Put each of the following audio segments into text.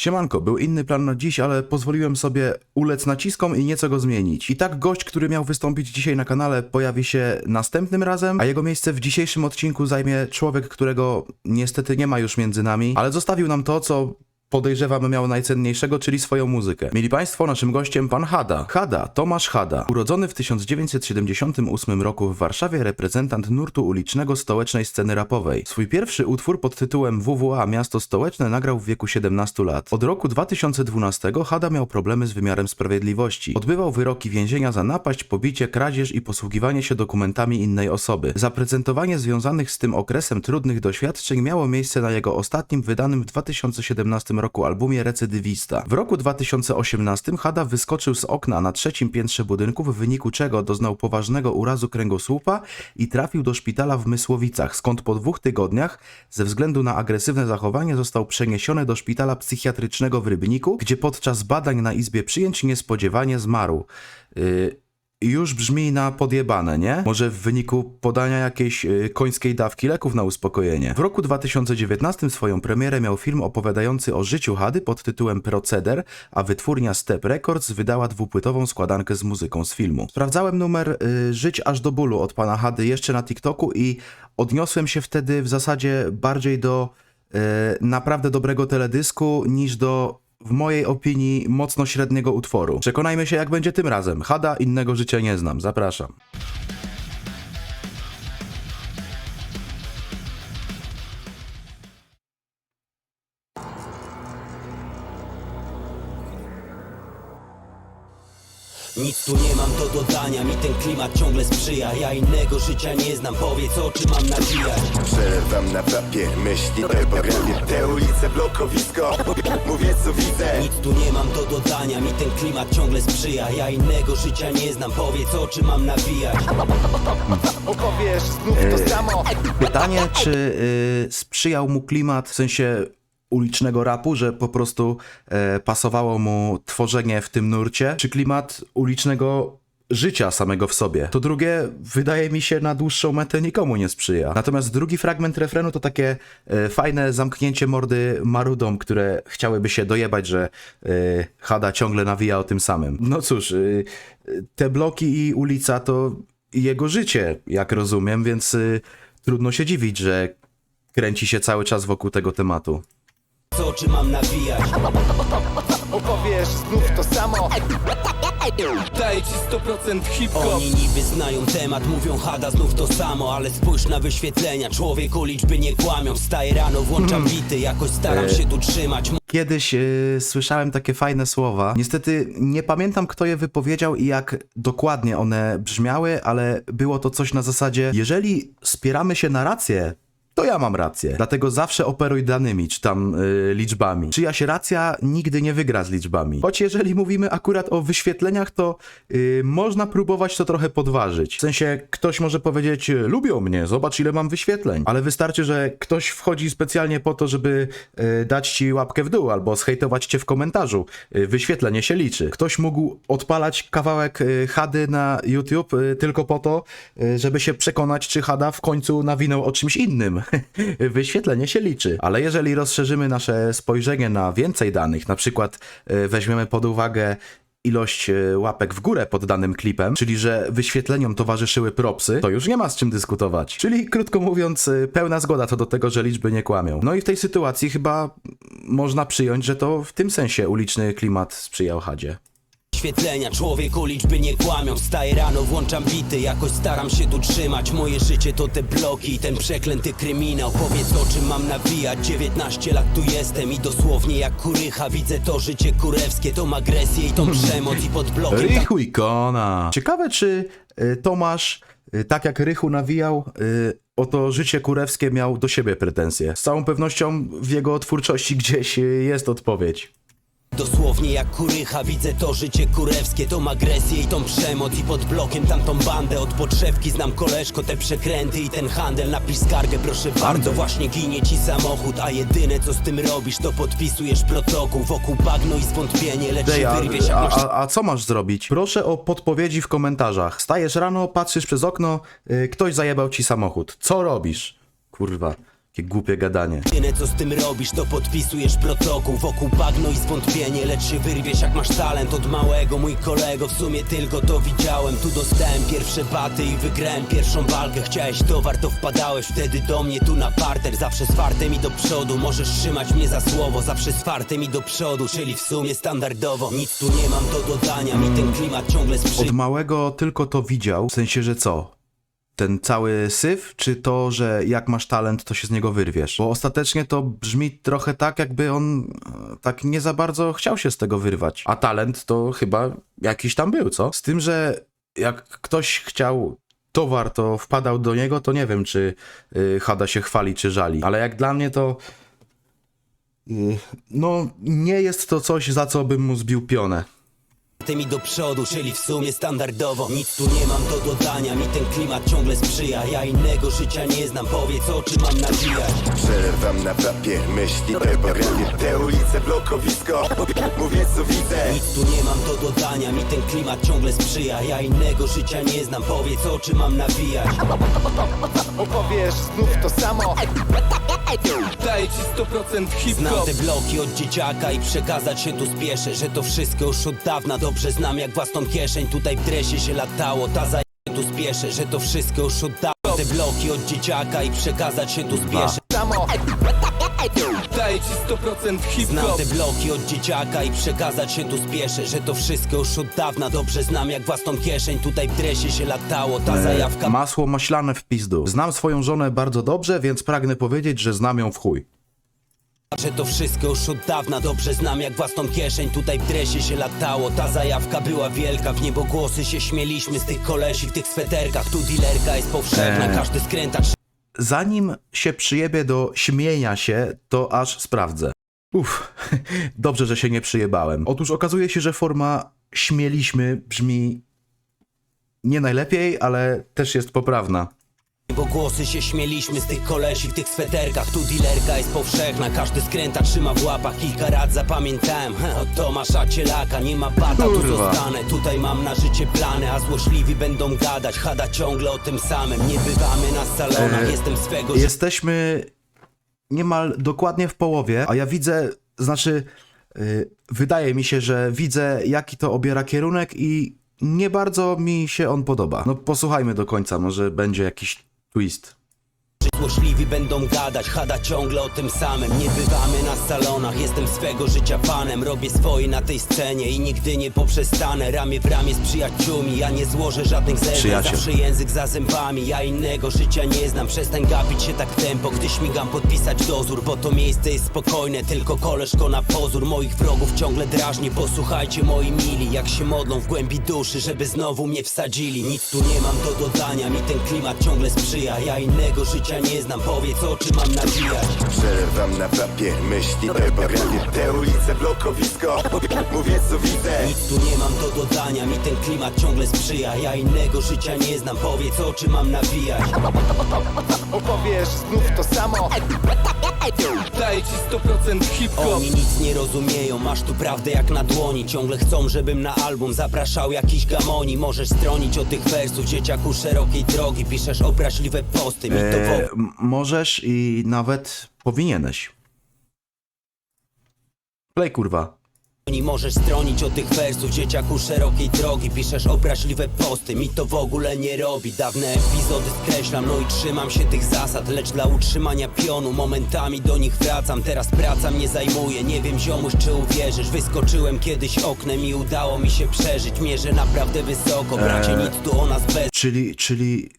Siemanko, był inny plan na dziś, ale pozwoliłem sobie ulec naciskom i nieco go zmienić. I tak gość, który miał wystąpić dzisiaj na kanale, pojawi się następnym razem, a jego miejsce w dzisiejszym odcinku zajmie człowiek, którego niestety nie ma już między nami, ale zostawił nam to, co podejrzewam miał najcenniejszego, czyli swoją muzykę. Mieli Państwo, naszym gościem pan Hada. Hada, Tomasz Hada. Urodzony w 1978 roku w Warszawie reprezentant nurtu ulicznego stołecznej sceny rapowej. Swój pierwszy utwór pod tytułem WWA Miasto Stołeczne nagrał w wieku 17 lat. Od roku 2012 Hada miał problemy z wymiarem sprawiedliwości. Odbywał wyroki więzienia za napaść, pobicie, kradzież i posługiwanie się dokumentami innej osoby. Zaprezentowanie związanych z tym okresem trudnych doświadczeń miało miejsce na jego ostatnim wydanym w 2017 roku albumie Recydywista. W roku 2018 Hada wyskoczył z okna na trzecim piętrze budynku, w wyniku czego doznał poważnego urazu kręgosłupa i trafił do szpitala w Mysłowicach, skąd po dwóch tygodniach ze względu na agresywne zachowanie został przeniesiony do szpitala psychiatrycznego w Rybniku, gdzie podczas badań na izbie przyjęć niespodziewanie zmarł. Yy, już brzmi na podjebane, nie? Może w wyniku podania jakiejś y, końskiej dawki leków na uspokojenie. W roku 2019 swoją premierę miał film opowiadający o życiu Hady pod tytułem Proceder, a wytwórnia Step Records wydała dwupłytową składankę z muzyką z filmu. Sprawdzałem numer y, Żyć aż do bólu od pana Hady jeszcze na TikToku i odniosłem się wtedy w zasadzie bardziej do y, naprawdę dobrego teledysku niż do w mojej opinii mocno średniego utworu. Przekonajmy się jak będzie tym razem. Hada innego życia nie znam. Zapraszam. Nic tu nie do dodania, mi ten klimat ciągle sprzyja Ja innego życia nie znam, powiedz o czym mam nawijać Przerywam na papie myśli Typografię te ulice, blokowisko. Mówię co widzę. Nic tu nie mam do dodania, mi ten klimat ciągle sprzyja. Ja innego życia nie znam, powiedz o czym mam nawijać. Opowiesz znów to samo. Pytanie, czy y, sprzyjał mu klimat, w sensie ulicznego rapu, że po prostu e, pasowało mu tworzenie w tym nurcie, czy klimat ulicznego życia samego w sobie. To drugie, wydaje mi się, na dłuższą metę nikomu nie sprzyja. Natomiast drugi fragment refrenu to takie e, fajne zamknięcie mordy marudą, które chciałyby się dojebać, że e, Hada ciągle nawija o tym samym. No cóż, e, te bloki i ulica to jego życie, jak rozumiem, więc e, trudno się dziwić, że kręci się cały czas wokół tego tematu. O czym mam nawijać Opowiesz znów to samo Daję ci 100% hip-hop. Oni niby znają temat, mówią hada znów to samo Ale spójrz na wyświetlenia, człowieku liczby nie kłamią. Wstaję rano, włączam bity, jakoś staram się tu trzymać. Kiedyś yy, słyszałem takie fajne słowa. Niestety nie pamiętam, kto je wypowiedział i jak dokładnie one brzmiały, ale było to coś na zasadzie: jeżeli spieramy się na rację, to ja mam rację. Dlatego zawsze operuj danymi, czy tam yy, liczbami. Czyjaś racja nigdy nie wygra z liczbami. Choć jeżeli mówimy akurat o wyświetleniach, to yy, można próbować to trochę podważyć. W sensie ktoś może powiedzieć, lubią mnie, zobacz ile mam wyświetleń. Ale wystarczy, że ktoś wchodzi specjalnie po to, żeby yy, dać ci łapkę w dół albo zhejtować cię w komentarzu. Yy, wyświetlenie się liczy. Ktoś mógł odpalać kawałek yy, Hady na YouTube yy, tylko po to, yy, żeby się przekonać, czy Hada w końcu nawinął o czymś innym. Wyświetlenie się liczy. Ale jeżeli rozszerzymy nasze spojrzenie na więcej danych, na przykład yy, weźmiemy pod uwagę ilość yy, łapek w górę pod danym klipem, czyli że wyświetleniom towarzyszyły propsy, to już nie ma z czym dyskutować. Czyli krótko mówiąc, yy, pełna zgoda co do tego, że liczby nie kłamią. No i w tej sytuacji chyba można przyjąć, że to w tym sensie uliczny klimat sprzyjał Hadzie. Wyświetlenia, człowieku liczby nie kłamią. Wstaję rano, włączam bity, jakoś staram się tu trzymać. Moje życie to te bloki ten przeklęty kryminał. Powiedz o czym mam nawijać? 19 lat tu jestem i dosłownie jak kurycha. Widzę to życie kurewskie, tą agresję i tą przemoc I pod blokiem Rychu ikona. Ciekawe, czy y, Tomasz, y, tak jak Rychu nawijał, y, o życie kurewskie miał do siebie pretensje. Z całą pewnością w jego twórczości gdzieś y, jest odpowiedź. Dosłownie jak kurycha widzę to życie kurewskie Tą agresję i tą przemoc i pod blokiem tamtą bandę Od podszewki znam koleżko te przekręty i ten handel Napisz skargę proszę bardzo, właśnie ginie ci samochód A jedyne co z tym robisz to podpisujesz protokół Wokół bagno i zwątpienie, lecz Ej, się a, wyrwiesz jak a, a, a co masz zrobić? Proszę o podpowiedzi w komentarzach. Stajesz rano, patrzysz przez okno, y, ktoś zajebał ci samochód. Co robisz? Kurwa. Jakie głupie gadanie. Jedyne co z tym robisz to podpisujesz protokół. Wokół bagno i zwątpienie Lecz się wyrwiesz jak masz talent. Od małego mój kolego W sumie tylko to widziałem. Tu dostałem pierwsze baty i wygrałem pierwszą walkę. Chciałeś towar to wpadałeś wtedy do mnie tu na parter. Zawsze z fartem i do przodu Możesz trzymać mnie za słowo. Zawsze z fartem i do przodu Czyli w sumie standardowo. Nic tu nie mam do dodania Mi ten klimat ciągle sprzyja. Od małego tylko to widział, w sensie, że co? Ten cały syf, czy to, że jak masz talent, to się z niego wyrwiesz? Bo ostatecznie to brzmi trochę tak, jakby on e, tak nie za bardzo chciał się z tego wyrwać. A talent to chyba jakiś tam był, co? Z tym, że jak ktoś chciał towar, to wpadał do niego, to nie wiem, czy y, Hada się chwali, czy żali. Ale jak dla mnie to... y, no, nie jest to coś, za co bym mu zbił pionę. Tymi do przodu, czyli w sumie standardowo. Nic tu nie mam do dodania, mi ten klimat ciągle sprzyja. Ja innego życia nie znam, powiedz o czym mam nawijać. Przelewam na papier myśli Typografię te ulice, blokowisko. Mówię co widzę. Nic tu nie mam do dodania, mi ten klimat ciągle sprzyja. Ja innego życia nie znam, powiedz o czym mam nawijać. Opowiesz znów to samo. Daję ci 100% Znam hip-hop. te bloki od dzieciaka i przekazać się tu spieszę Że to wszystko już od dawna dobrze znam jak własną kieszeń Tutaj w dresie się latało, ta za tu spieszę Że to wszystko już od dawna Te bloki od dzieciaka i przekazać się tu spieszę. Samo. Daję ci 100% Znam hip-hop. Te bloki od dzieciaka i przekazać się tu spieszę Że to wszystko już od dawna. Dobrze znam jak własną kieszeń Tutaj w dresie się latało, ta zajawka Masło maślane w pizdu. Znam swoją żonę bardzo dobrze, więc pragnę powiedzieć, że znam ją w chuj. Że to wszystko już od dawna dobrze znam jak własną kieszeń Tutaj w dresie się latało, ta zajawka była wielka W niebogłosy się śmieliśmy z tych kolesi w tych sweterkach Tu dilerka jest powszechna, Eee. każdy skrętacz Zanim się przyjebie do śmienia się, to aż sprawdzę. Uff, dobrze, że się nie przyjebałem. Otóż okazuje się, że forma śmieliśmy brzmi nie najlepiej, ale też jest poprawna. Bo głosy się śmieliśmy z tych kolesi w tych sweterkach. Tu dilerka jest powszechna, każdy skręta trzyma w łapach. Kilka rat zapamiętałem, od Tomasza Cielaka. Nie ma bata, tu Kurwa. zostanę. Tutaj mam na życie plany, a złośliwi będą gadać. Hada ciągle o tym samym, nie bywamy na salonach Eee, Jestem swego Jesteśmy niemal dokładnie w połowie, a ja widzę, znaczy, yy, wydaje mi się, że widzę, jaki to obiera kierunek i nie bardzo mi się on podoba. No posłuchajmy do końca, może będzie jakiś twist. Złośliwi będą gadać, Hada ciągle o tym samym. Nie bywamy na salonach, jestem swego życia panem Robię swoje na tej scenie i nigdy nie poprzestanę. Ramię w ramię z przyjaciółmi, ja nie złożę żadnych zeznań Przyjaciel. Zawsze język za zębami, ja innego życia nie znam. Przestań gapić się tak w tempo, gdy śmigam podpisać dozór Bo to miejsce jest spokojne, tylko koleżko na pozór. Moich wrogów ciągle drażni, posłuchajcie moi mili. Jak się modlą w głębi duszy, żeby znowu mnie wsadzili. Nic tu nie mam do dodania, mi ten klimat ciągle sprzyja. Ja innego życia nie znam, powiedz o czym mam nawijać. Przelewam na papier myśli Typografię te ulice, blokowisko. Mówię co widzę. Nic tu nie mam do dodania, mi ten klimat ciągle sprzyja. Ja innego życia nie znam, powiedz o czym mam nawijać. Opowiesz znów to samo. Daję ci 100% hip-hop. Oni nic nie rozumieją, masz tu prawdę jak na dłoni. Ciągle chcą, żebym na album zapraszał jakiś gamoni. Możesz stronić o tych wersów, dzieciaku szerokiej drogi. Piszesz obraźliwe posty, mi to w Możesz i nawet powinieneś. Play kurwa. Nie możesz stronić od tych wersów, dzieciaku szerokiej drogi. Piszesz obraźliwe posty, mi to w ogóle nie robi. Dawne epizody skreślam, no i trzymam się tych zasad. Lecz dla utrzymania pionu momentami do nich wracam. Teraz praca mnie zajmuje, nie wiem ziomuś czy uwierzysz. Wyskoczyłem kiedyś oknem i udało mi się przeżyć. Mierzę naprawdę wysoko, bracie nic tu o nas bez Czyli, czyli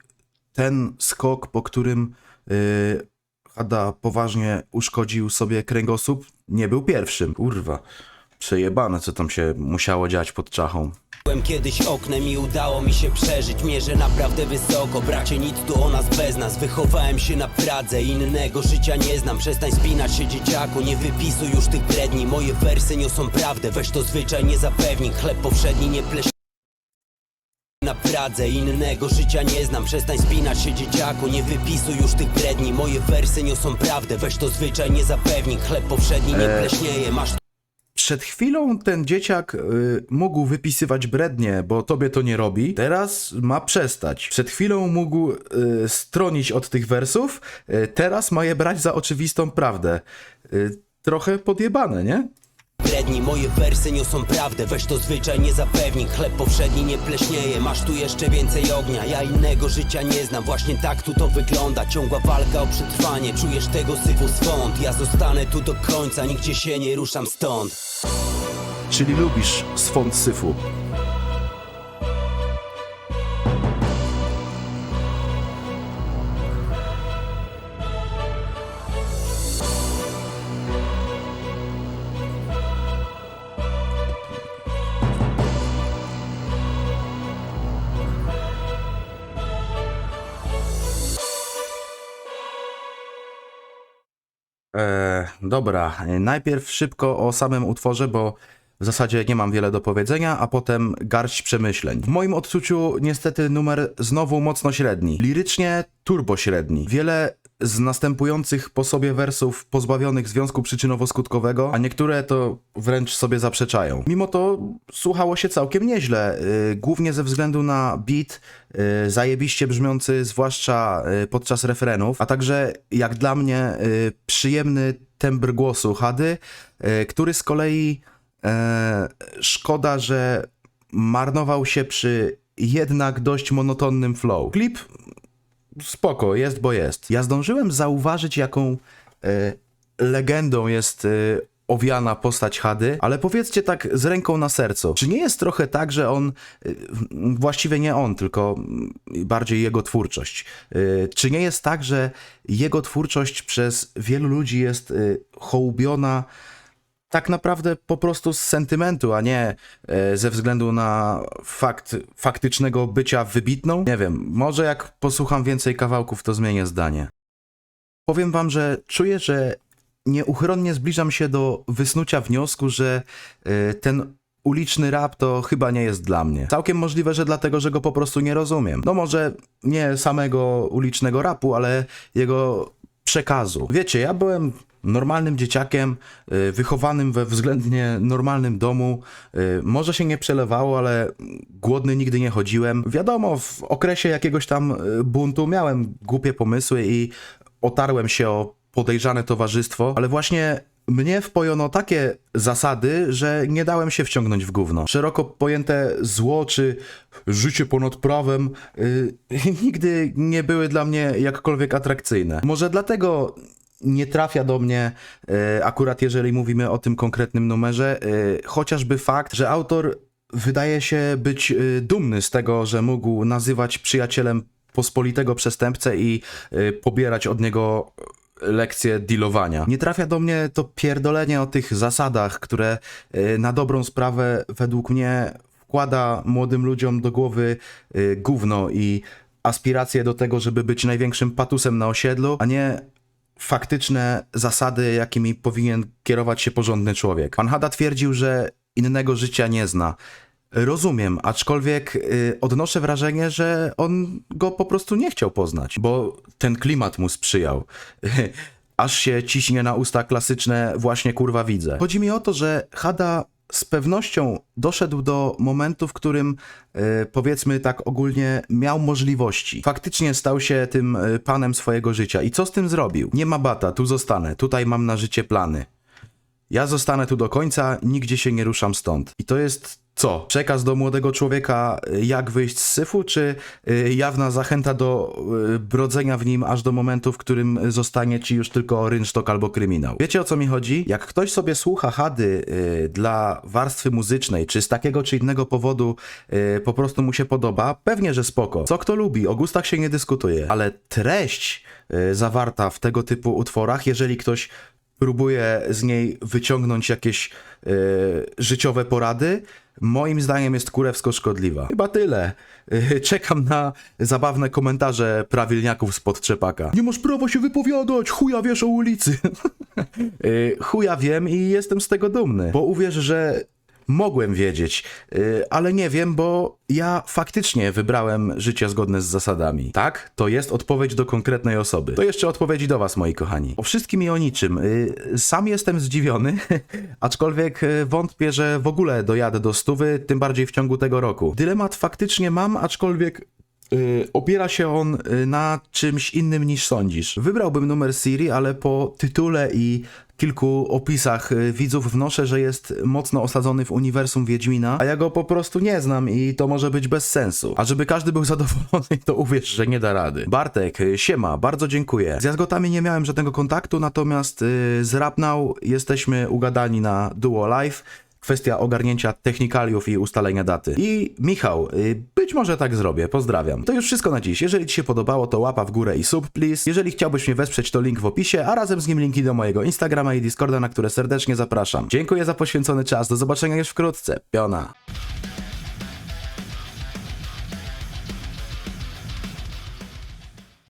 ten skok, po którym yy, Hada poważnie uszkodził sobie kręgosłup, nie był pierwszym. Kurwa. Przejebane, co tam się musiało dziać pod czachą. Byłem kiedyś oknem i udało mi się przeżyć. Mierzę naprawdę wysoko, bracie nic tu o nas bez nas. Wychowałem się na Pradze, innego życia nie znam. Przestań spinać się dzieciaku, nie wypisuj już tych bredni Moje wersy niosą prawdę, weź to zwyczaj nie zapewni Chleb powszedni nie pleś na Pradze, innego życia nie znam Przestań spinać się dzieciaku, nie wypisuj już tych bredni Moje wersy niosą prawdę, weź to zwyczaj nie zapewni Chleb powszedni nie pleśnieje, masz przed chwilą ten dzieciak y, mógł wypisywać brednie, bo tobie to nie robi. Teraz ma przestać. Przed chwilą mógł y, stronić od tych wersów, y, teraz ma je brać za oczywistą prawdę. Y, trochę podjebane, nie? Bredni, moje wersy niosą prawdę. Weź to zwyczajnie zapewni. Chleb powszedni nie pleśnieje. Masz tu jeszcze więcej ognia. Ja innego życia nie znam. Właśnie tak tu to wygląda. Ciągła walka o przetrwanie. Czujesz tego syfu swąd. Ja zostanę tu do końca. Nigdzie się nie ruszam stąd. Czyli lubisz swąd syfu. Dobra, najpierw szybko o samym utworze, bo w zasadzie nie mam wiele do powiedzenia, a potem garść przemyśleń. W moim odczuciu niestety numer znowu mocno średni. Lirycznie turbo średni. Wiele z następujących po sobie wersów pozbawionych związku przyczynowo-skutkowego, a niektóre to wręcz sobie zaprzeczają. Mimo to słuchało się całkiem nieźle, yy, głównie ze względu na beat, yy, zajebiście brzmiący zwłaszcza yy, podczas refrenów, a także jak dla mnie yy, przyjemny tembr głosu Hady, yy, który z kolei e, szkoda, że marnował się przy jednak dość monotonnym flow. Klip spoko, jest bo jest. Ja zdążyłem zauważyć, jaką e, legendą jest e, owiana postać Hady, ale powiedzcie tak z ręką na sercu, czy nie jest trochę tak, że on, e, właściwie nie on, tylko bardziej jego twórczość, e, czy nie jest tak, że jego twórczość przez wielu ludzi jest e, hołubiona tak naprawdę po prostu z sentymentu, a nie e, ze względu na fakt faktycznego bycia wybitną. Nie wiem, może jak posłucham więcej kawałków, to zmienię zdanie. Powiem wam, że czuję, że nieuchronnie zbliżam się do wysnucia wniosku, że e, ten uliczny rap to chyba nie jest dla mnie. Całkiem możliwe, że dlatego, że go po prostu nie rozumiem. No może nie samego ulicznego rapu, ale jego przekazu. Wiecie, ja byłem normalnym dzieciakiem, y, wychowanym we względnie normalnym domu. Y, Może się nie przelewało, ale głodny nigdy nie chodziłem. Wiadomo, w okresie jakiegoś tam y, buntu miałem głupie pomysły i otarłem się o podejrzane towarzystwo, ale właśnie mnie wpojono takie zasady, że nie dałem się wciągnąć w gówno. Szeroko pojęte zło czy życie ponad prawem y, nigdy nie były dla mnie jakkolwiek atrakcyjne. Może dlatego nie trafia do mnie, e, akurat jeżeli mówimy o tym konkretnym numerze, e, chociażby fakt, że autor wydaje się być e, dumny z tego, że mógł nazywać przyjacielem pospolitego przestępcę i pobierać od niego lekcje dealowania. Nie trafia do mnie to pierdolenie o tych zasadach, które na dobrą sprawę według mnie wkłada młodym ludziom do głowy gówno i aspiracje do tego, żeby być największym patusem na osiedlu, a nie faktyczne zasady, jakimi powinien kierować się porządny człowiek. Pan Hada twierdził, że innego życia nie zna. Rozumiem, aczkolwiek y, odnoszę wrażenie, że on go po prostu nie chciał poznać, bo ten klimat mu sprzyjał. Aż się ciśnie na usta klasyczne właśnie kurwa widzę. Chodzi mi o to, że Hada z pewnością doszedł do momentu, w którym e, powiedzmy tak ogólnie miał możliwości. Faktycznie stał się tym e, panem swojego życia. I co z tym zrobił? Nie ma bata, tu zostanę, tutaj mam na życie plany. Ja zostanę tu do końca, nigdzie się nie ruszam stąd. I to jest co? Przekaz do młodego człowieka, y, jak wyjść z syfu, czy y, jawna zachęta do y, brodzenia w nim aż do momentu, w którym zostanie ci już tylko rynsztok albo kryminał? Wiecie o co mi chodzi? Jak ktoś sobie słucha hady dla warstwy muzycznej, czy z takiego czy innego powodu po prostu mu się podoba, pewnie, że spoko. Co kto lubi, o gustach się nie dyskutuje, ale treść zawarta w tego typu utworach, jeżeli ktoś próbuje z niej wyciągnąć jakieś e, życiowe porady, moim zdaniem jest kurewsko szkodliwa. Chyba tyle. E, czekam na zabawne komentarze prawilniaków spod trzepaka. Nie masz prawa się wypowiadać, chuja wiesz o ulicy. e, chuja wiem i jestem z tego dumny, bo uwierz, że mogłem wiedzieć, yy, ale nie wiem, bo ja faktycznie wybrałem życie zgodne z zasadami. Tak, to jest odpowiedź do konkretnej osoby. To jeszcze odpowiedzi do was, moi kochani. O wszystkim i o niczym. Yy, sam jestem zdziwiony, aczkolwiek yy, wątpię, że w ogóle dojadę do stówy, tym bardziej w ciągu tego roku. Dylemat faktycznie mam, aczkolwiek opiera się on na czymś innym niż sądzisz. Wybrałbym numer Siri, ale po tytule i kilku opisach yy, widzów wnoszę, że jest mocno osadzony w uniwersum Wiedźmina, a ja go po prostu nie znam i to może być bez sensu. A żeby każdy był zadowolony, to uwierz, że nie da rady. Bartek, yy, siema, bardzo dziękuję. Z jazgotami nie miałem żadnego kontaktu, natomiast yy, z Rapnał jesteśmy ugadani na Duo Live. Kwestia ogarnięcia technikaliów i ustalenia daty. I Michał, y, być może tak zrobię, pozdrawiam. To już wszystko na dziś. Jeżeli Ci się podobało, to łapa w górę i sub, please. Jeżeli chciałbyś mnie wesprzeć, to link w opisie, a razem z nim linki do mojego Instagrama i Discorda, na które serdecznie zapraszam. Dziękuję za poświęcony czas, do zobaczenia już wkrótce. Piona.